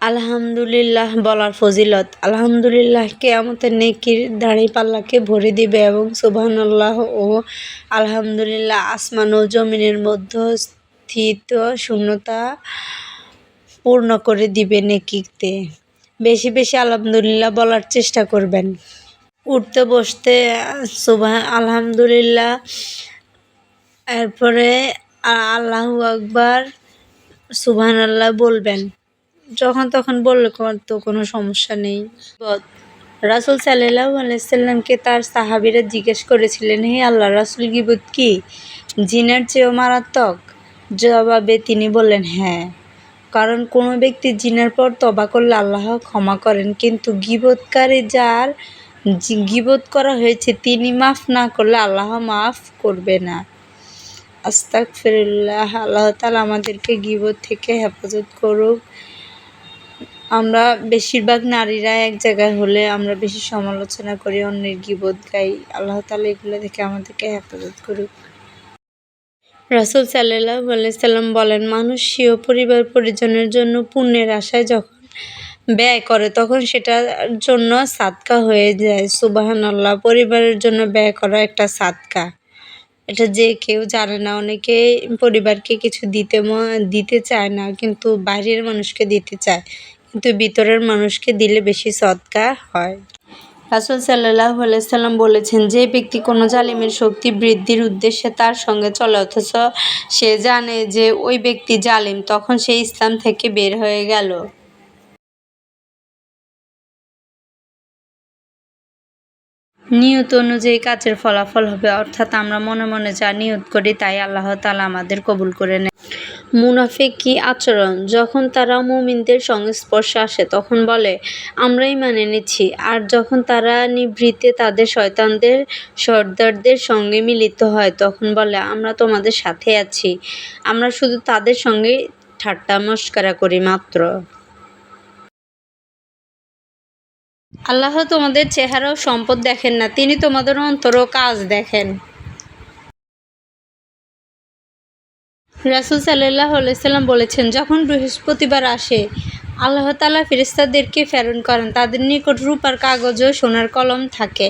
আলহামদুলিল্লাহ বলার ফজিলত। আলহামদুলিল্লাহ, কেয়ামতের নেকির দাঁড়িপাল্লাকে ভরে দিবে এবং সুবহানাল্লাহ ও আলহামদুলিল্লাহ আসমান ও জমিনের মধ্যে স্থিত শূন্যতা পূর্ণ করে দিবে নেকিতে। বেশি বেশি আলহামদুলিল্লাহ বলার চেষ্টা করবেন। উঠতে বসতে সুবাহ, আলহামদুলিল্লাহ, এরপরে আল্লাহু আকবার সুবহান আল্লাহ বলবেন। যখন তখন বললে তো কোনো সমস্যা নেই। রাসুল সাল্লাহ আলাইসাল্লামকে তার সাহাবিরা জিজ্ঞেস করেছিলেন, হে আল্লাহ, রাসুল গিবত কি? জিনের চেয়েও মারাত্মক? জবাবে তিনি বললেন হ্যাঁ কারণ কোনো ব্যক্তি জিনের পর তবা করলে আল্লাহ ক্ষমা করেন, কিন্তু গিবতকারী যার গিবত করা হয়েছে, তিনি মাফ না করলে আল্লাহ মাফ করবে না। আস্তাক ফিরুল্লাহ আল্লাহ তালা আমাদেরকে গিবত থেকে হেফাজত করুক। আমরা বেশিরভাগ নারীরা এক জায়গায় হলে আমরা বেশি সমালোচনা করি, অন্যের গিবোধ গাই। আল্লাহ তালা এগুলো থেকে আমাদেরকে হেফাজত করুক। রাসুল সাল্লাহ সাল্লাম বলেন, মানুষ স্বীয় পরিবার পরিজনের জন্য পুণ্যের আশায় যখন ব্যয় করে, তখন সেটার জন্য সাদকা হয়ে যায়। সুবাহান আল্লাহ পরিবারের জন্য ব্যয় করা একটা সাদকা। এটা যে কেউ জানে না, অনেকে পরিবারকে কিছু দিতে দিতে চায় না, কিন্তু বাইরের মানুষকে দিতে চায়। কিন্তু ভিতরের মানুষকে দিলে বেশি সৎকা হয়। রাসুল সাল্লাহ সাল্লাম বলেছেন, যে ব্যক্তি কোনো জালিমের শক্তি বৃদ্ধির উদ্দেশ্যে তার সঙ্গে চলে, অথচ সে জানে যে ওই ব্যক্তি জালিম, তখন সে ইসলাম থেকে বের হয়ে গেল। নিয়ত অনুযায়ী কাজের ফলাফল হবে, অর্থাৎ আমরা মনে মনে যা নিয়ত করি, তাই আল্লাহ তালা আমাদের কবুল করে নেয় মুনাফিক আচরণ? যখন তারা মুমিনদের সংস্পর্শে আসে, তখন বলে, আমরাই মানে নিচ্ছি। আর যখন তারা নিভৃতে তাদের শয়তানদের, সর্দারদের সঙ্গে মিলিত হয়, তখন বলে, আমরা তোমাদের সাথে আছি। আমরা শুধু তাদের সঙ্গে ঠাট্টা মস্কারা করি মাত্র। আল্লাহ তোমাদের চেহারা ও সম্পদ দেখেন না, তিনি তোমাদের অন্তর কাজ দেখেন। রাসুল সাল্লাহ আলাইসাল্লাম বলেছেন যখন বৃহস্পতিবার আসে আল্লাহ তালা ফেরিস্তাদেরকে প্রেরণ করেন। তাদের নিকট রূপার কাগজ ও সোনার কলম থাকে।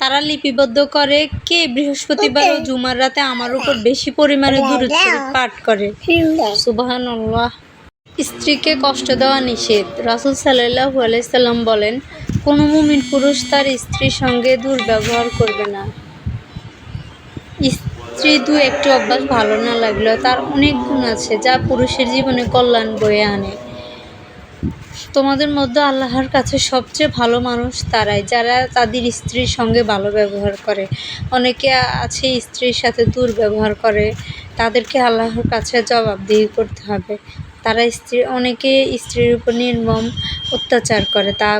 তারা লিপিবদ্ধ করে কে বৃহস্পতিবার ও জুমার রাতে আমার উপর বেশি পরিমাণে দূরত পাঠ করে। সুবাহান স্ত্রীকে কষ্ট দেওয়া নিষেধ। রাসুল সাল্লাহ আলাইসাল্লাম বলেন কোনো মুমিন পুরুষ তার স্ত্রীর সঙ্গে দুর্ব্যবহার করবে না। স্ত্রী দু একটি অভ্যাস ভালো না লাগলেও তার অনেক গুণ আছে, যা পুরুষের জীবনে কল্যাণ বয়ে আনে। তোমাদের মধ্যে আল্লাহর কাছে সবচেয়ে ভালো মানুষ তারাই, যারা তাদের স্ত্রীর সঙ্গে ভালো ব্যবহার করে। অনেকে আছে স্ত্রীর সাথে দুর্ব্যবহার করে, তাদেরকে আল্লাহর কাছে জবাবদিহি করতে হবে। তারা স্ত্রী, অনেকে স্ত্রীর উপর নির্মম অত্যাচার করে, তা